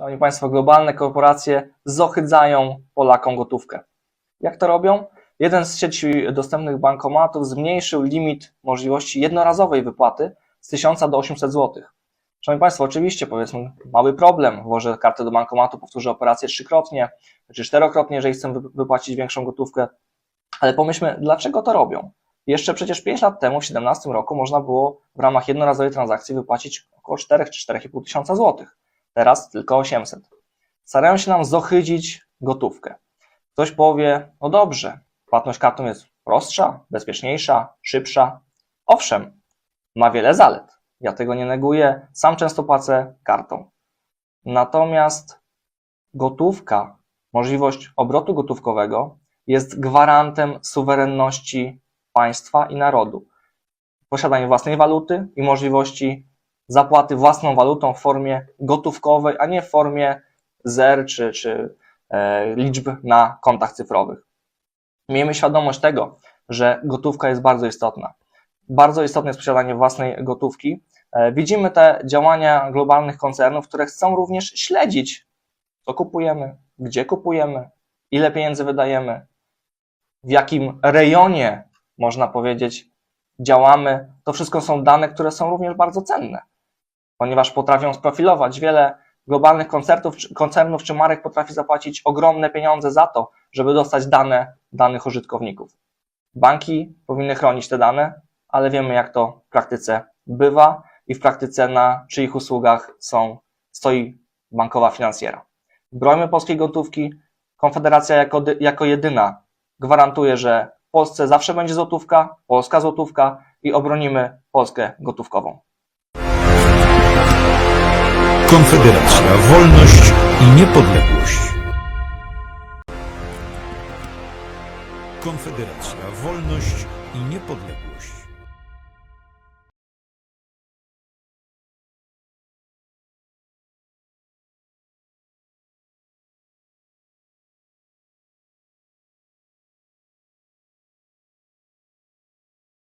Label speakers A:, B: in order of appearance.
A: Szanowni Państwo, globalne korporacje zohydzają Polakom gotówkę. Jak to robią? Jeden z sieci dostępnych bankomatów zmniejszył limit możliwości jednorazowej wypłaty z 1000 do 800 zł. Szanowni Państwo, oczywiście powiedzmy mały problem, włożę kartę do bankomatu, powtórzę operację trzykrotnie czy czterokrotnie, jeżeli chcę wy- wypłacić większą gotówkę, ale pomyślmy, dlaczego to robią? Jeszcze przecież 5 lat temu, w 2017 roku, można było w ramach jednorazowej transakcji wypłacić około 4 czy 4,5 tysiąca złotych. Teraz tylko 800. Starają się nam zohydzić gotówkę. Ktoś powie, no dobrze, płatność kartą jest prostsza, bezpieczniejsza, szybsza. Owszem, ma wiele zalet. Ja tego nie neguję, sam często płacę kartą. Natomiast gotówka, możliwość obrotu gotówkowego jest gwarantem suwerenności państwa i narodu. Posiadanie własnej waluty i możliwości zapłaty własną walutą w formie gotówkowej, a nie w formie zer czy, czy e, liczb na kontach cyfrowych. Miejmy świadomość tego, że gotówka jest bardzo istotna. Bardzo istotne jest posiadanie własnej gotówki. E, widzimy te działania globalnych koncernów, które chcą również śledzić, co kupujemy, gdzie kupujemy, ile pieniędzy wydajemy, w jakim rejonie, można powiedzieć, działamy. To wszystko są dane, które są również bardzo cenne, ponieważ potrafią sprofilować. Wiele globalnych koncernów, czy- koncernów czy marek potrafi zapłacić ogromne pieniądze za to, żeby dostać dane danych użytkowników. Banki powinny chronić te dane, ale wiemy, jak to w praktyce bywa i w praktyce na czyich usługach są, stoi bankowa finansjera. Brońmy polskiej gotówki. Konfederacja jako, jako jedyna gwarantuje, że w Polsce zawsze będzie złotówka, polska złotówka i obronimy Polskę gotówkową.
B: Konfederacja, wolność i niepodległość. Konfederacja, wolność i niepodległość.